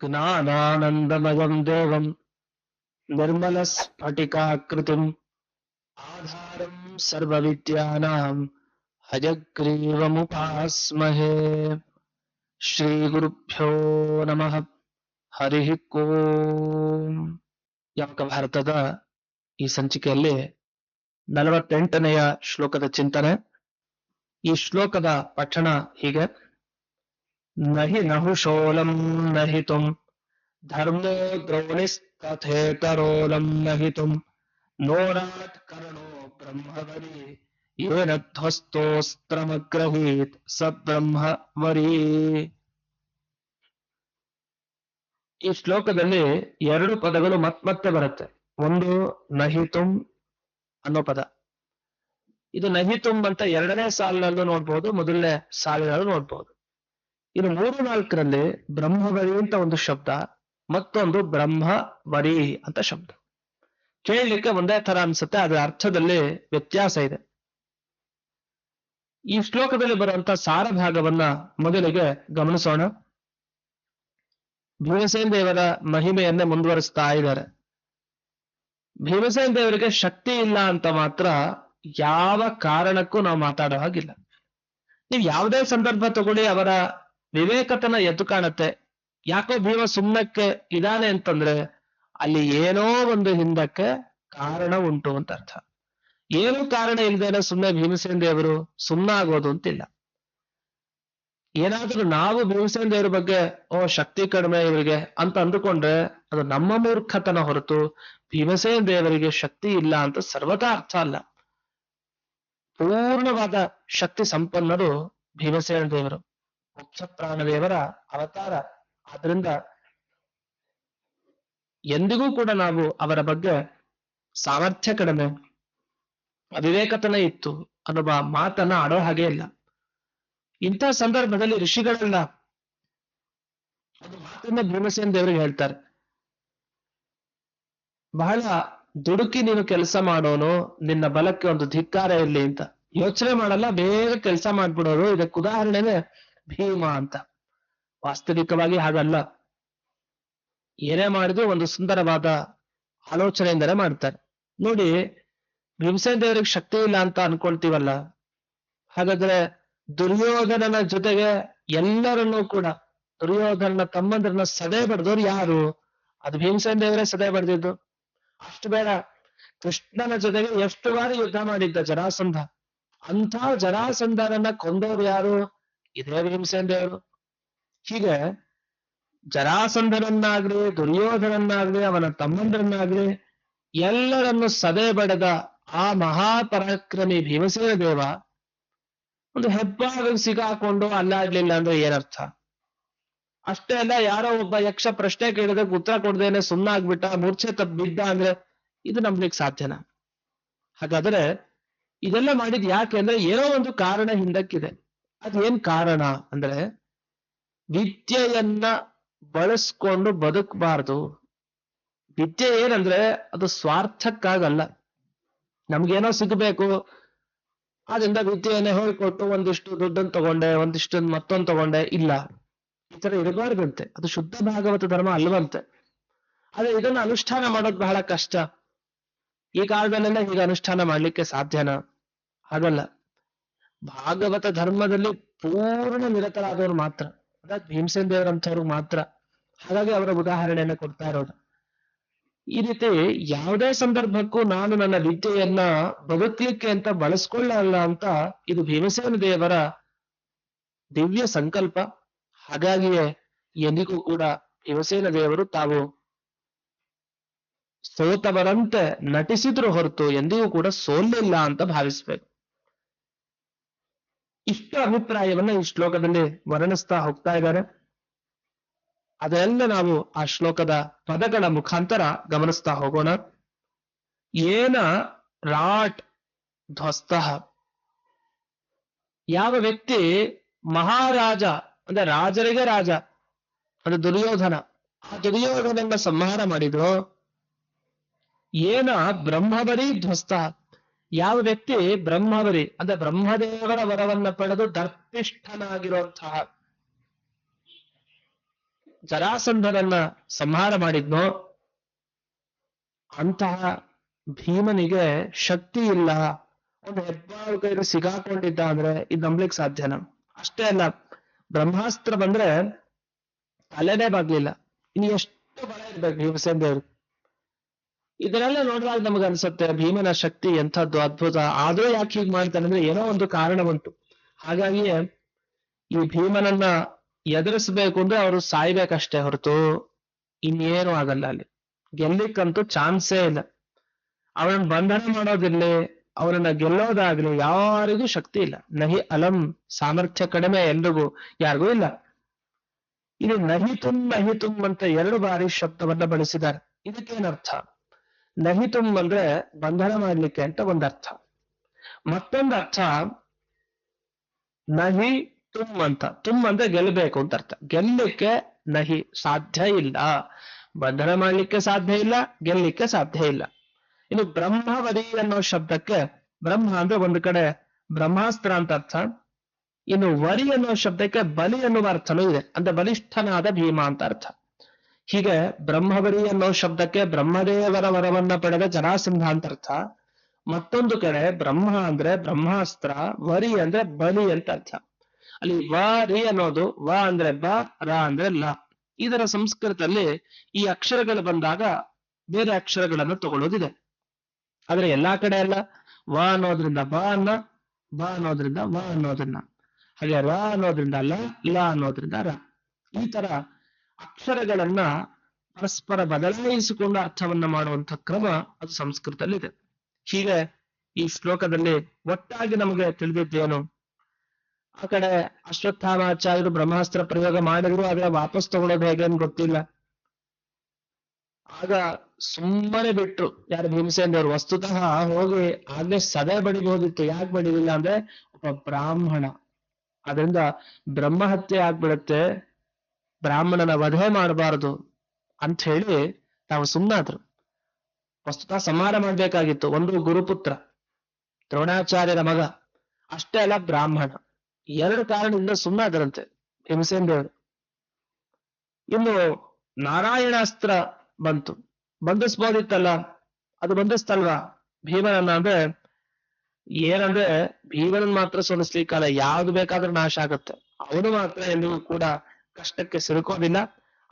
ज्ञानानन्दमयं देवं निर्मलस्फटिकाकृतिम् आधारं सर्वविद्यानां हयग्रीवमुपास्महे ಶ್ರೀಗುರುಭ್ಯೋ ನಮಃ ಹರಿ ಓಂ ಯಾಕ ಭಾರತದ ಈ ಸಂಚಿಕೆಯಲ್ಲಿ ನಲವತ್ತೆಂಟನೆಯ ಶ್ಲೋಕದ ಚಿಂತನೆ ಈ ಶ್ಲೋಕದ ಪಠಣ ಹೀಗೆ ನಹಿ ನಹುಶೋಲಂ ನಹಿತುಂ ಧರ್ಮೋ ದ್ರೋಣಿಸ್ತಥೇತರೋಲಂ ನಹಿತುಂ ನೋರಾತ್ ಕರ್ಣೋ ಬ್ರಹ್ಮವರಿ ಏನ ಧ್ವಸ್ತೋಸ್ತ್ರಮಗ್ರಹೀತ್ ಸ ಬ್ರಹ್ಮವರಿ ಈ ಶ್ಲೋಕದಲ್ಲಿ ಎರಡು ಪದಗಳು ಮತ್ ಮತ್ತೆ ಬರುತ್ತೆ. ಒಂದು ನಹಿತುಂ ಅನ್ನೋ ಪದ. ಇದು ನಹಿತುಂ ಅಂತ ಎರಡನೇ ಸಾಲಿನಲ್ಲೂ ನೋಡ್ಬೋದು, ಮೊದಲನೇ ಸಾಲಿನಲ್ಲೂ ನೋಡ್ಬೋದು. ಇನ್ನು ಮೂರು ನಾಲ್ಕರಲ್ಲಿ ಬ್ರಹ್ಮವರಿ ಅಂತ ಒಂದು ಶಬ್ದ, ಮತ್ತೊಂದು ಬ್ರಹ್ಮವರಿ ಅಂತ ಶಬ್ದ. ಕೇಳಲಿಕ್ಕೆ ಒಂದೇ ತರ ಅನ್ಸುತ್ತೆ, ಅದರ ಅರ್ಥದಲ್ಲಿ ವ್ಯತ್ಯಾಸ ಇದೆ. ಈ ಶ್ಲೋಕದಲ್ಲಿ ಬರುವಂತ ಸಾರ ಭಾಗವನ್ನ ಮೊದಲಿಗೆ ಗಮನಿಸೋಣ. ಭೀಮಸೇನ್ ದೇವರ ಮಹಿಮೆಯನ್ನೇ ಮುಂದುವರಿಸ್ತಾ ಇದ್ದಾರೆ. ಭೀಮಸೇನ್ ದೇವರಿಗೆ ಶಕ್ತಿ ಇಲ್ಲ ಅಂತ ಮಾತ್ರ ಯಾವ ಕಾರಣಕ್ಕೂ ನಾವು ಮಾತಾಡೋ ಹಾಗಿಲ್ಲ. ನೀವು ಯಾವುದೇ ಸಂದರ್ಭ ತಗೊಳ್ಳಿ ಅವರ ವಿವೇಕತನ ಎದ್ದು ಕಾಣತ್ತೆ. ಯಾಕೋ ಭೀಮ ಸುಮ್ಮಕ್ಕೆ ಇದಾನೆ ಅಂತಂದ್ರೆ ಅಲ್ಲಿ ಏನೋ ಒಂದು ಹಿಂದಕ್ಕೆ ಕಾರಣ ಉಂಟು ಅಂತ ಅರ್ಥ. ಏನು ಕಾರಣ ಇಲ್ದೇನೆ ಸುಮ್ಮನೆ ಭೀಮಸೇನ ದೇವರು ಸುಮ್ಮನಾಗೋದು ಅಂತಿಲ್ಲ. ಏನಾದ್ರೂ ನಾವು ಭೀಮಸೇನ ದೇವರ ಬಗ್ಗೆ, ಓ, ಶಕ್ತಿ ಕಡಿಮೆ ಇವರಿಗೆ ಅಂತ ಅಂದುಕೊಂಡ್ರೆ ಅದು ನಮ್ಮ ಮೂರ್ಖತನ ಹೊರತು ಭೀಮಸೇನ ದೇವರಿಗೆ ಶಕ್ತಿ ಇಲ್ಲ ಅಂತ ಸರ್ವತಾ ಅರ್ಥ ಅಲ್ಲ. ಪೂರ್ಣವಾದ ಶಕ್ತಿ ಸಂಪನ್ನರು ಭೀಮಸೇನ ದೇವರು. ಮುಖ್ಯ ಪ್ರಾಣದೇವರ ಅವತಾರ. ಆದ್ರಿಂದ ಎಂದಿಗೂ ಕೂಡ ನಾವು ಅವರ ಬಗ್ಗೆ ಸಾಮರ್ಥ್ಯ ಕಡಿಮೆ, ಅವಿವೇಕತನ ಇತ್ತು ಅನ್ನುವ ಮಾತನ್ನ ಆಡೋ ಹಾಗೆ ಇಲ್ಲ. ಇಂಥ ಸಂದರ್ಭದಲ್ಲಿ ಋಷಿಗಳೆಲ್ಲ ಮಾತನ್ನ ಭೀಮಸೇನ ದೇವರಿಗೆ ಹೇಳ್ತಾರೆ. ಬಹಳ ದುಡುಕಿ ನೀನು ಕೆಲಸ ಮಾಡೋನು, ನಿನ್ನ ಬಲಕ್ಕೆ ಒಂದು ಧಿಕ್ಕಾರ ಇರಲಿ ಅಂತ. ಯೋಚನೆ ಮಾಡಲ್ಲ, ಬೇಗ ಕೆಲಸ ಮಾಡ್ಬಿಡೋರು. ಇದಕ್ಕೆ ಉದಾಹರಣೆನೆ ಭೀಮ ಅಂತ. ವಾಸ್ತವಿಕವಾಗಿ ಹಾಗಲ್ಲ. ಏನೇ ಮಾಡಿದ್ರು ಒಂದು ಸುಂದರವಾದ ಆಲೋಚನೆಯಿಂದಲೇ ಮಾಡ್ತಾರೆ. ನೋಡಿ, ಭೀಮಸೇನ ದೇವರಿಗೆ ಶಕ್ತಿ ಇಲ್ಲ ಅಂತ ಅನ್ಕೊಳ್ತೀವಲ್ಲ. ಹಾಗಾದ್ರೆ ದುರ್ಯೋಧನನ ಜೊತೆಗೆ ಎಲ್ಲರನ್ನೂ ಕೂಡ, ದುರ್ಯೋಧನನ ತಮ್ಮಂದ್ರನ್ನ ಸದೆ ಬಡ್ದವ್ರು ಯಾರು? ಅದು ಭೀಮಸೇನ ದೇವರೇ ಸದೆ ಬಡ್ದಿದ್ದು. ಅಷ್ಟು ಬೇಡ. ಕೃಷ್ಣನ ಜೊತೆಗೆ ಎಷ್ಟು ಬಾರಿ ಯುದ್ಧ ಮಾಡಿದ್ದ ಜರಾಸಂಧ? ಅಂಥ ಜರಾಸಂಧನನ್ನ ಕೊಂದವ್ರು ಯಾರು? ಇದೇ ಭೀಮಸೇನ ದೇವರು ಹೀಗೆ ಜರಾಸಂಧನನ್ನಾಗ್ಲಿ, ದುರ್ಯೋಧನನ್ನಾಗ್ಲಿ, ಅವನ ತಮ್ಮಂದ್ರನ್ನಾಗ್ಲಿ ಎಲ್ಲರನ್ನು ಸದೆ ಬಡದ ಆ ಮಹಾಪರಾಕ್ರಮಿ ಭೀಮಸೇನ ದೇವ ಒಂದು ಹೆಬ್ಬಾಗ ಸಿಗಾಕೊಂಡು ಅಲ್ಲಾಡ್ಲಿಲ್ಲ ಅಂದ್ರೆ ಏನರ್ಥ? ಅಷ್ಟೇ ಅಲ್ಲ, ಯಾರೋ ಒಬ್ಬ ಯಕ್ಷ ಪ್ರಶ್ನೆ ಕೇಳಿದಕ್ಕೆ ಉತ್ತರ ಕೊಡದೇನೆ ಸುಮ್ಮನಾಗ್ಬಿಟ್ಟ ಮೂರ್ಛೆ ತಪ್ಪ ಬಿದ್ದ ಅಂದ್ರೆ ಇದು ನಂಬ್ಲಿಕ್ಕೆ ಸಾಧ್ಯನಾ? ಹಾಗಾದ್ರೆ ಇದೆಲ್ಲ ಮಾಡಿದ್ ಯಾಕೆ ಅಂದ್ರೆ ಏನೋ ಒಂದು ಕಾರಣ ಹಿಂದಕ್ಕಿದೆ. ಅದೇನ್ ಕಾರಣ ಅಂದ್ರೆ ವಿದ್ಯೆಯನ್ನ ಬಳಸ್ಕೊಂಡು ಬದುಕಬಾರ್ದು. ವಿದ್ಯೆ ಏನಂದ್ರೆ ಅದು ಸ್ವಾರ್ಥಕ್ಕಾಗಲ್ಲ. ನಮ್ಗೇನೋ ಸಿಗಬೇಕು, ಆದ್ರಿಂದ ವಿದ್ಯೆಯನ್ನ ಹೇಳ್ಕೊಟ್ಟು ಒಂದಿಷ್ಟು ದುಡ್ಡನ್ನು ತಗೊಂಡೆ ಒಂದಿಷ್ಟು ಮತ್ತೊಂದು ತಗೊಂಡೆ, ಇಲ್ಲ. ಈ ತರ ಇರಬಾರ್ದಂತೆ. ಅದು ಶುದ್ಧ ಭಾಗವತ ಧರ್ಮ ಅಲ್ವಂತೆ. ಆದ್ರೆ ಇದನ್ನ ಅನುಷ್ಠಾನ ಮಾಡೋದು ಬಹಳ ಕಷ್ಟ. ಈ ಕಾಲದಲ್ಲೆಲ್ಲ ಹೀಗೆ ಅನುಷ್ಠಾನ ಮಾಡ್ಲಿಕ್ಕೆ ಸಾಧ್ಯನಾ? ಹಾಗಲ್ಲ. ಭಾಗವತ ಧರ್ಮದಲ್ಲಿ ಪೂರ್ಣ ನಿರತರಾದವರು ಮಾತ್ರ. ಭೀಮಸೇನ ದೇವರಂಥವ್ರು ಮಾತ್ರ. ಹಾಗಾಗಿ ಅವರ ಉದಾಹರಣೆಯನ್ನು ಕೊಡ್ತಾ ಇರೋದು. ಈ ರೀತಿ ಯಾವುದೇ ಸಂದರ್ಭಕ್ಕೂ ನಾನು ನನ್ನ ವಿದ್ಯೆಯನ್ನ ಬದುಕ್ಲಿಕ್ಕೆ ಅಂತ ಬಳಸ್ಕೊಳ್ಳಲ್ಲ ಅಂತ ಇದು ಭೀಮಸೇನ ದೇವರ ದಿವ್ಯ ಸಂಕಲ್ಪ. ಹಾಗಾಗಿಯೇ ಎಂದಿಗೂ ಕೂಡ ಭೀಮಸೇನ ದೇವರು ತಾವು ಸೋತವರಂತೆ ನಟಿಸಿದ್ರು ಹೊರತು ಎಂದಿಗೂ ಕೂಡ ಸೋಲಿಲ್ಲ ಅಂತ ಭಾವಿಸ್ಬೇಕು. ಇಷ್ಟ ಅಭಿಪ್ರಾಯವನ್ನ ಈ ಶ್ಲೋಕದಲ್ಲಿ ವರ್ಣಿಸ್ತಾ ಹೋಗ್ತಾ ಇದ್ದಾರೆ. ಅದೆಲ್ಲ ನಾವು ಆ ಶ್ಲೋಕದ ಪದಗಳ ಮುಖಾಂತರ ಗಮನಿಸ್ತಾ ಹೋಗೋಣ. ಏನ ರಾಟ್ ಧ್ವಸ್ತ. ಯಾವ ವ್ಯಕ್ತಿ ಮಹಾರಾಜ, ಅಂದ್ರೆ ರಾಜರಿಗೆ ರಾಜ, ಅಂದ್ರೆ ದುರ್ಯೋಧನ, ಆ ದುರ್ಯೋಧನನ್ನ ಸಂಹಾರ ಮಾಡಿದ್ರು, ಏನ ಬ್ರಹ್ಮಬರಿ ಧ್ವಸ್ತ. ಯಾವ ವ್ಯಕ್ತಿ ಬ್ರಹ್ಮವರಿ, ಅಂದ್ರೆ ಬ್ರಹ್ಮದೇವರ ವರವನ್ನ ಪಡೆದು ದರ್ಪಿಷ್ಠನಾಗಿರುವಂತಹ ಜರಾಸಂಧನನ್ನ ಸಂಹಾರ ಮಾಡಿದ್ನೋ, ಅಂತಹ ಭೀಮನಿಗೆ ಶಕ್ತಿ ಇಲ್ಲ. ಒಂದು ಹೆಬ್ಬಾಳು ಕೈಗೆ ಸಿಗಾಕೊಂಡಿದ್ದ ಅಂದ್ರೆ ಇದು ನಂಬ್ಲಿಕ್ ಸಾಧ್ಯನ? ಅಷ್ಟೇ ಅಲ್ಲ, ಬ್ರಹ್ಮಾಸ್ತ್ರ ಬಂದ್ರೆ ತಲೆನೇ ಬಾಗ್ಲಿಲ್ಲ. ಇನ್ನು ಎಷ್ಟು ಬಲ ಇರ್ಬೇಕು ಭೀಮಸೇನ್ ದೇವ್ರು? ಇದನ್ನೆಲ್ಲ ನೋಡಿದಾಗ ನಮಗೆ ಅನ್ಸುತ್ತೆ, ಭೀಮನ ಶಕ್ತಿ ಎಂಥದ್ದು ಅದ್ಭುತ. ಆದ್ರೂ ಯಾಕೆ ಹೀಗ್ ಮಾಡ್ತಾನೆ ಅಂದ್ರೆ ಏನೋ ಒಂದು ಕಾರಣ ಉಂಟು. ಹಾಗಾಗಿಯೇ ಈ ಭೀಮನನ್ನ ಎದುರಿಸ್ಬೇಕು ಅಂದ್ರೆ ಅವರು ಸಾಯ್ಬೇಕಷ್ಟೇ ಹೊರತು ಇನ್ನೇನು ಆಗಲ್ಲ ಅಲ್ಲಿ. ಗೆಲ್ಲಿಕ್ಕಂತೂ ಚಾನ್ಸೇ ಇಲ್ಲ. ಅವನನ್ನ ಬಂಧನ ಮಾಡೋದಿರ್ಲಿ ಅವನನ್ನ ಗೆಲ್ಲೋದಾಗ್ಲಿ ಯಾರಿಗೂ ಶಕ್ತಿ ಇಲ್ಲ. ನಹಿ ಅಲಂ, ಸಾಮರ್ಥ್ಯ ಕಡಿಮೆ ಎಲ್ರಿಗೂ, ಯಾರಿಗೂ ಇಲ್ಲ. ಇದು ನಹಿತುಂ ನಹಿತುಂ ಅಂತ ಎರಡು ಬಾರಿ ಶಬ್ದವನ್ನ ಬಳಸಿದ್ದಾರೆ. ಇದಕ್ಕೇನರ್ಥ? ನಹಿತುಂ ಅಂದ್ರೆ ಬಂಧನ ಮಾಡ್ಲಿಕ್ಕೆ ಅಂತ ಒಂದರ್ಥ. ಮತ್ತೊಂದು ಅರ್ಥ, ನಹಿ ತುಮ್ ಅಂತ. ತುಮ್ ಅಂದ್ರೆ ಗೆಲ್ಲಬೇಕು ಅಂತ ಅರ್ಥ. ಗೆಲ್ಲಕ್ಕೆ ನಹಿ ಸಾಧ್ಯ ಇಲ್ಲ. ಬಂಧನ ಮಾಡ್ಲಿಕ್ಕೆ ಸಾಧ್ಯ ಇಲ್ಲ, ಗೆಲ್ಲಲಿಕ್ಕೆ ಸಾಧ್ಯ ಇಲ್ಲ. ಇನ್ನು ಬ್ರಹ್ಮವದಿ ಅನ್ನೋ ಶಬ್ದಕ್ಕೆ, ಬ್ರಹ್ಮ ಅಂದ್ರೆ ಒಂದು ಕಡೆ ಬ್ರಹ್ಮಾಸ್ತ್ರ ಅಂತ ಅರ್ಥ. ಇನ್ನು ವರಿ ಅನ್ನೋ ಶಬ್ದಕ್ಕೆ ಬಲಿ ಅನ್ನುವ ಅರ್ಥನೂ ಇದೆ. ಅಂದ್ರೆ ಬಲಿಷ್ಠನಾದ ಭೀಮ ಅಂತ ಅರ್ಥ. ಹೀಗೆ ಬ್ರಹ್ಮವರಿ ಅನ್ನೋ ಶಬ್ದಕ್ಕೆ ಬ್ರಹ್ಮದೇವರ ವರವನ್ನ ಪಡೆದ ಜರಾಸಿಂಹ ಅಂತ ಅರ್ಥ ಮತ್ತೊಂದು ಕಡೆ ಬ್ರಹ್ಮ ಅಂದ್ರೆ ಬ್ರಹ್ಮಾಸ್ತ್ರ, ವರಿ ಅಂದ್ರೆ ಬಲಿ ಅಂತ ಅರ್ಥ. ಅಲ್ಲಿ ವ, ರಿ ಅನ್ನೋದು ವ ಅಂದ್ರೆ ಬ, ರ ಅಂದ್ರೆ ಲ. ಇದರ ಸಂಸ್ಕೃತದಲ್ಲಿ ಈ ಅಕ್ಷರಗಳು ಬಂದಾಗ ಬೇರೆ ಅಕ್ಷರಗಳನ್ನು ತಗೊಳ್ಳೋದಿದೆ. ಆದ್ರೆ ಎಲ್ಲಾ ಕಡೆ ಅಲ್ಲ. ವ ಅನ್ನೋದ್ರಿಂದ ಬ ಅನ್ನ, ಬ ಅನ್ನೋದ್ರಿಂದ ವ ಅನ್ನೋದನ್ನ. ಹಾಗೆ ರ ಅನ್ನೋದ್ರಿಂದ ಲ ಲ ಅನ್ನೋದ್ರಿಂದ ರ. ಈ ತರ ಅಕ್ಷರಗಳನ್ನ ಪರಸ್ಪರ ಬದಲಾಯಿಸಿಕೊಂಡು ಅರ್ಥವನ್ನ ಮಾಡುವಂತ ಕ್ರಮ ಅದು ಸಂಸ್ಕೃತದಲ್ಲಿದೆ ಹೀಗೆ ಈ ಶ್ಲೋಕದಲ್ಲಿ ಒಟ್ಟಾಗಿ ನಮಗೆ ತಿಳಿದಿದ್ದೇನು? ಆ ಕಡೆ ಅಶ್ವತ್ಥಾಮಾಚಾರ್ಯರು ಬ್ರಹ್ಮಾಸ್ತ್ರ ಪ್ರಯೋಗ ಮಾಡಿದ್ರು, ಆದ್ರೆ ವಾಪಸ್ ತಗೊಳ್ಳೋದು ಹೇಗೆ ಅಂತ ಗೊತ್ತಿಲ್ಲ. ಆಗ ಸುಮ್ಮನೆ ಬಿಟ್ರು. ಯಾರು ಭೀಮಸೇನವರು ವಸ್ತುತಃ ಹೋಗಿ ಆಗ್ಲೇ ಸದೆ ಬಡಿಬಹುದಿತ್ತು ಯಾಕೆ ಬಡಿಲಿಲ್ಲ ಅಂದ್ರೆ ಒಬ್ಬ ಬ್ರಾಹ್ಮಣ. ಅದರಿಂದ ಬ್ರಹ್ಮಹತ್ಯೆ ಆಗ್ಬಿಡುತ್ತೆ. ಬ್ರಾಹ್ಮಣನ ವಧೆ ಮಾಡಬಾರದು ಅಂತ ಹೇಳಿ ತಾವು ಸುಮ್ಮನಾದ್ರು ಪ್ರಸ್ತುತ ಸಂಹಾರ ಮಾಡ್ಬೇಕಾಗಿತ್ತು, ಒಂದು ಗುರುಪುತ್ರ, ದ್ರೋಣಾಚಾರ್ಯರ ಮಗ, ಅಷ್ಟೇ ಅಲ್ಲ ಬ್ರಾಹ್ಮಣ. ಎರಡು ಕಾರಣದಿಂದ ಸುಮ್ಮನಾದ್ರಂತೆ ಭೀಮಸೇನ್ ದೇವರು ಇನ್ನು ನಾರಾಯಣಾಸ್ತ್ರ ಬಂತು. ಬಂಧಿಸ್ಬೋದಿತ್ತಲ್ಲ, ಅದು ಬಂಧಿಸ್ತಲ್ವಾ? ಭೀಮನನ್ನ ಅಂದ್ರೆ, ಏನಂದ್ರೆ ಭೀಮನನ್ ಮಾತ್ರ ಸೋಲಿಸ್ಲಿಕ್ಕಲ್ಲ ಯಾವ್ದು ಬೇಕಾದ್ರೂ ನಾಶ ಆಗುತ್ತೆ. ಅವನು ಮಾತ್ರ ಎಂದಿಗೂ ಕೂಡ ಕಷ್ಟಕ್ಕೆ ಸಿಲುಕೋದಿಲ್ಲ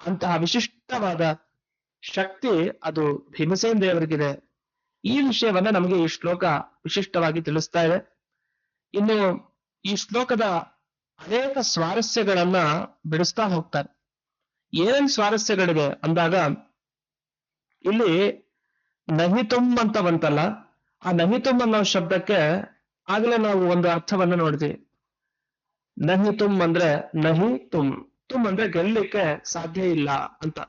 ಅಂತಹ ವಿಶಿಷ್ಟವಾದ ಶಕ್ತಿ ಅದು ಭೀಮಸೇನ್ ದೇವರಿಗಿದೆ. ಈ ವಿಷಯವನ್ನ ನಮಗೆ ಈ ಶ್ಲೋಕ ವಿಶಿಷ್ಟವಾಗಿ ತಿಳಿಸ್ತಾ ಇದೆ. ಇನ್ನು ಈ ಶ್ಲೋಕದ ಅನೇಕ ಸ್ವಾರಸ್ಯಗಳನ್ನ ಬಿಡಿಸ್ತಾ ಹೋಗ್ತಾರೆ. ಏನೇನ್ ಸ್ವಾರಸ್ಯಗಳಿವೆ ಅಂದಾಗ ಇಲ್ಲಿ ನಹಿತುಂ ಅಂತ ಬಂತಲ್ಲ ಆ ನಹಿತುಂ ಅನ್ನೋ ಶಬ್ದಕ್ಕೆ ಆಗ್ಲೇ ನಾವು ಒಂದು ಅರ್ಥವನ್ನ ನೋಡಿದ್ವಿ. ನಹಿತುಂ ಅಂದ್ರೆ ನಹಿ ತುಂ ತುಂ ಅಂದ್ರೆ ಗೆಲ್ಲಲಿಕ್ಕೆ ಸಾಧ್ಯ ಇಲ್ಲ ಅಂತ.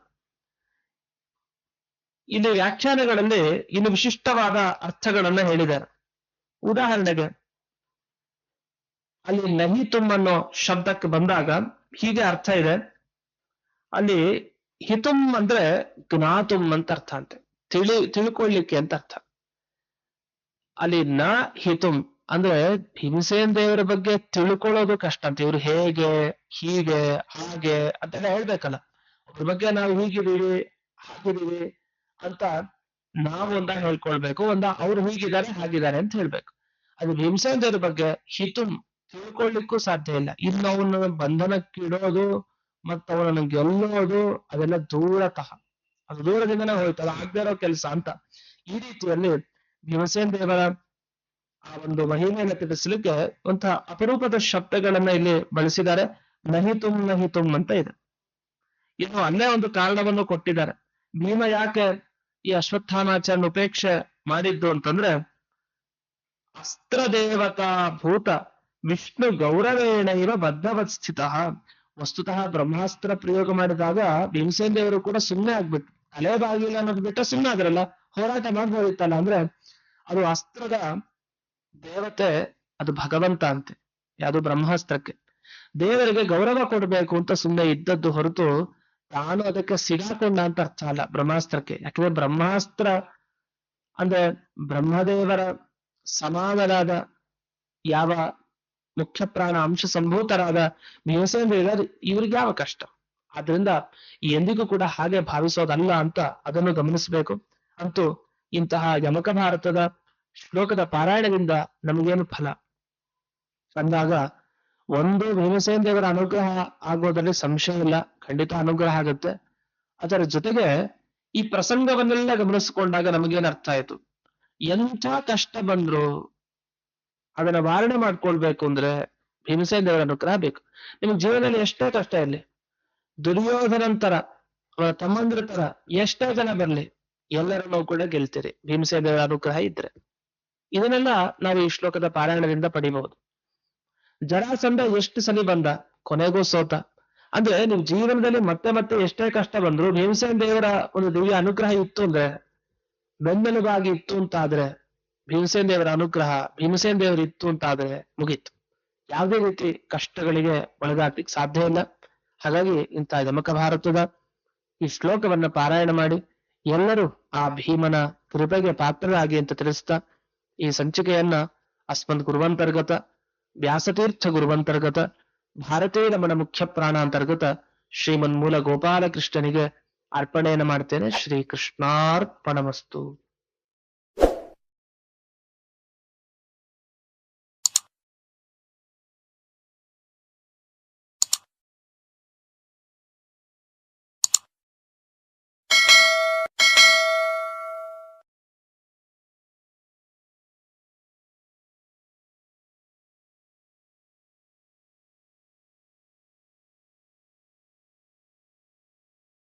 ಇಲ್ಲಿ ವ್ಯಾಖ್ಯಾನಗಳಲ್ಲಿ ಇನ್ನು ವಿಶಿಷ್ಟವಾದ ಅರ್ಥಗಳನ್ನ ಹೇಳಿದ್ದಾರೆ. ಉದಾಹರಣೆಗೆ, ಅಲ್ಲಿ ನಹಿ ತುಮ್ ಅನ್ನೋ ಶಬ್ದಕ್ಕೆ ಬಂದಾಗ ಹೀಗೆ ಅರ್ಥ ಇದೆ. ಅಲ್ಲಿ ಹಿತುಂ ಅಂದ್ರೆ ಜ್ಞಾತುಂ ಅಂತ ಅರ್ಥ ಅಂತೆ. ತಿಳಿ ತಿಳ್ಕೊಳ್ಳಿಕ್ಕೆ ಅಂತ ಅರ್ಥ. ಅಲ್ಲಿ ನ ಹಿತುಂ ಅಂದ್ರೆ ಭೀಮಸೇನ್ ದೇವರ ಬಗ್ಗೆ ತಿಳ್ಕೊಳ್ಳೋದು ಕಷ್ಟ ಅಂತ. ಇವ್ರು ಹೇಗೆ, ಹೀಗೆ, ಹಾಗೆ ಅಂತೆಲ್ಲ ಹೇಳ್ಬೇಕಲ್ಲ. ಅವ್ರ ಬಗ್ಗೆ ನಾವು ಹೀಗಿದೀವಿ ಹಾಗಿದೀವಿ ಅಂತ ನಾವು ಒಂದ ಹೇಳ್ಕೊಳ್ಬೇಕು, ಒಂದ ಅವ್ರು ಹೀಗಿದ್ದಾರೆ, ಹಾಗಿದ್ದಾರೆ ಅಂತ ಹೇಳ್ಬೇಕು. ಅದು ಭೀಮಸೇನ್ ದೇವರ ಬಗ್ಗೆ ಹಿತು ತಿಳ್ಕೊಳ್ಳಿಕ್ಕೂ ಸಾಧ್ಯ ಇಲ್ಲ. ಇನ್ನು ಅವನ ಬಂಧನಕ್ಕಿಡೋದು ಮತ್ತು ಅವನನ್ನು ಗೆಲ್ಲೋದು ಅದೆಲ್ಲ ದೂರತಃ. ಅದು ದೂರದಿಂದನೇ ಹೋಯ್ತು ಅದು ಆಗದೇ ಇರೋ ಕೆಲಸ ಅಂತ. ಈ ರೀತಿಯಲ್ಲಿ ಭೀಮಸೇನ್ ದೇವರ ಆ ಒಂದು ಮಹಿಮೆಯನ್ನು ತಿಳಿಸಲಿಕ್ಕೆ ಒಂತಹ ಅಪರೂಪದ ಶಬ್ದಗಳನ್ನ ಇಲ್ಲಿ ಬಳಸಿದ್ದಾರೆ. ನಹಿತುಂ ನಹಿತುಂ ಅಂತ ಇದೆ. ಇನ್ನು ಅನ್ನೇ ಒಂದು ಕಾರಣವನ್ನು ಕೊಟ್ಟಿದ್ದಾರೆ. ಭೀಮ ಯಾಕೆ ಈ ಅಶ್ವತ್ಥಾಮಾಚಾರ್ಯ ಉಪೇಕ್ಷೆ ಮಾಡಿದ್ದು ಅಂತಂದ್ರೆ ಅಸ್ತ್ರ ದೇವತಾ ಭೂತ ವಿಷ್ಣು ಗೌರವೇಣ ಇವ ಬದ್ಧವತ್ ಸ್ಥಿತ ವಸ್ತುತಃ ಬ್ರಹ್ಮಾಸ್ತ್ರ ಪ್ರಯೋಗ ಮಾಡಿದಾಗ ಭೀಮಸೇನ್ ದೇವರು ಕೂಡ ಸುಮ್ಮನೆ ಆಗ್ಬಿಟ್ಟು ತಲೆ ಬಾಗಿಲ್ಲ ಅನ್ನೋದು ಬಿಟ್ಟ ಸುಮ್ಮನೆ ಆದ್ರಲ್ಲ, ಹೋರಾಟ ಮಾಡ್ಬೋದಿತ್ತಲ್ಲ ಅಂದ್ರೆ, ಅದು ಅಸ್ತ್ರದ ದೇವತೆ ಅದು ಭಗವಂತ ಅಂತೆ, ಯಾವುದು ಬ್ರಹ್ಮಾಸ್ತ್ರಕ್ಕೆ ದೇವರಿಗೆ ಗೌರವ ಕೊಡಬೇಕು ಅಂತ ಸುಮ್ಮನೆ ಇದ್ದದ್ದು ಹೊರತು ತಾನು ಅದಕ್ಕೆ ಸಿಗಾಕೊಂಡ ಅಂತ ಅರ್ಥ ಅಲ್ಲ ಬ್ರಹ್ಮಾಸ್ತ್ರಕ್ಕೆ. ಯಾಕಂದ್ರೆ ಬ್ರಹ್ಮಾಸ್ತ್ರ ಅಂದ್ರೆ ಬ್ರಹ್ಮದೇವರ ಸಮಾನರಾದ ಯಾವ ಮುಖ್ಯ ಪ್ರಾಣ ಅಂಶ ಸಂಭೂತರಾದ ಭೀಮಸೇನ ದೇವರು ಇವ್ರಿಗೆ ಯಾವ ಕಷ್ಟ. ಆದ್ರಿಂದ ಎಂದಿಗೂ ಕೂಡ ಹಾಗೆ ಭಾವಿಸೋದಲ್ಲ ಅಂತ ಅದನ್ನು ಗಮನಿಸಬೇಕು. ಅಂತೂ ಇಂತಹ ಯಮಕ ಭಾರತದ ಶ್ಲೋಕದ ಪಾರಾಯಣದಿಂದ ನಮಗೇನು ಫಲ? ಅಂದಾಗ, ಒಂದು ಭೀಮಸೇನ ದೇವರ ಅನುಗ್ರಹ ಆಗೋದ್ರಲ್ಲಿ ಸಂಶಯ ಇಲ್ಲ. ಖಂಡಿತ ಅನುಗ್ರಹ ಆಗುತ್ತೆ. ಅದರ ಜೊತೆಗೆ, ಈ ಪ್ರಸಂಗವನ್ನೆಲ್ಲ ಗಮನಿಸಿಕೊಂಡಾಗ ನಮಗೇನ್ ಅರ್ಥ ಆಯ್ತು? ಎಂಥ ಕಷ್ಟ ಬಂದ್ರು ಅದನ್ನ ವಾರಣೆ ಮಾಡ್ಕೊಳ್ಬೇಕು ಅಂದ್ರೆ ಭೀಮಸೇನ ದೇವರ ಅನುಗ್ರಹ ಬೇಕು. ನಿಮ್ಗೆ ಜೀವನದಲ್ಲಿ ಎಷ್ಟೇ ಕಷ್ಟ ಇರಲಿ ದುರ್ಯೋಧನಂತರ ಅವರ ತಮ್ಮಂದ್ರ ತರ ಎಷ್ಟೇ ಜನ ಬರ್ಲಿ ಎಲ್ಲರನ್ನೂ ಕೂಡ ಗೆಲ್ತೀರಿ. ಭೀಮಸೇನ ದೇವರ ಅನುಗ್ರಹ ಇದ್ರೆ. ಇದನ್ನೆಲ್ಲ ನಾವು ಈ ಶ್ಲೋಕದ ಪಾರಾಯಣದಿಂದ ಪಡಿಬಹುದು. ಜರಾಸಂಧ ಎಷ್ಟು ಸಲಿ ಬಂದ? ಕೊನೆಗೂ ಸೋತ. ಅಂದ್ರೆ ನಿಮ್ ಜೀವನದಲ್ಲಿ ಮತ್ತೆ ಮತ್ತೆ ಎಷ್ಟೇ ಕಷ್ಟ ಬಂದ್ರು ಭೀಮಸೇನ ದೇವರ ಒಂದು ದಿವ್ಯ ಅನುಗ್ರಹ ಇತ್ತು ಅಂದ್ರೆ, ಬೆನ್ನೆಲುಬಾಗಿ ಇತ್ತು ಅಂತ ಆದ್ರೆ ಭೀಮಸೇನ ದೇವರ ಅನುಗ್ರಹ, ಭೀಮಸೇನ ದೇವರು ಇತ್ತು ಅಂತ ಆದ್ರೆ ಮುಗೀತು. ಯಾವುದೇ ರೀತಿ ಕಷ್ಟಗಳಿಗೆ ಒಳಗಾಗ್ಲಿಕ್ಕೆ ಸಾಧ್ಯ ಇಲ್ಲ. ಹಾಗಾಗಿ ಇಂತಹ ಯಮಕ ಭಾರತದ ಈ ಶ್ಲೋಕವನ್ನ ಪಾರಾಯಣ ಮಾಡಿ ಎಲ್ಲರೂ ಆ ಭೀಮನ ಕೃಪೆಗೆ ಪಾತ್ರರಾಗಿ ಅಂತ ತಿಳಿಸ್ತಾ ಈ ಸಂಚಿಕೆಯನ್ನ ಅಸ್ಮದ್ ಗುರುವಂತರ್ಗತ, ವ್ಯಾಸತೀರ್ಥ ಗುರುವಂತರ್ಗತ ಭಾರತೀಯ ನಮನ ಮುಖ್ಯ ಪ್ರಾಣ ಅಂತರ್ಗತ ಶ್ರೀಮನ್ಮೂಲ ಗೋಪಾಲಕೃಷ್ಣನಿಗೆ ಅರ್ಪಣೆಯನ್ನು ಮಾಡ್ತೇನೆ. ಶ್ರೀ ಕೃಷ್ಣಾರ್ಪಣಮಸ್ತು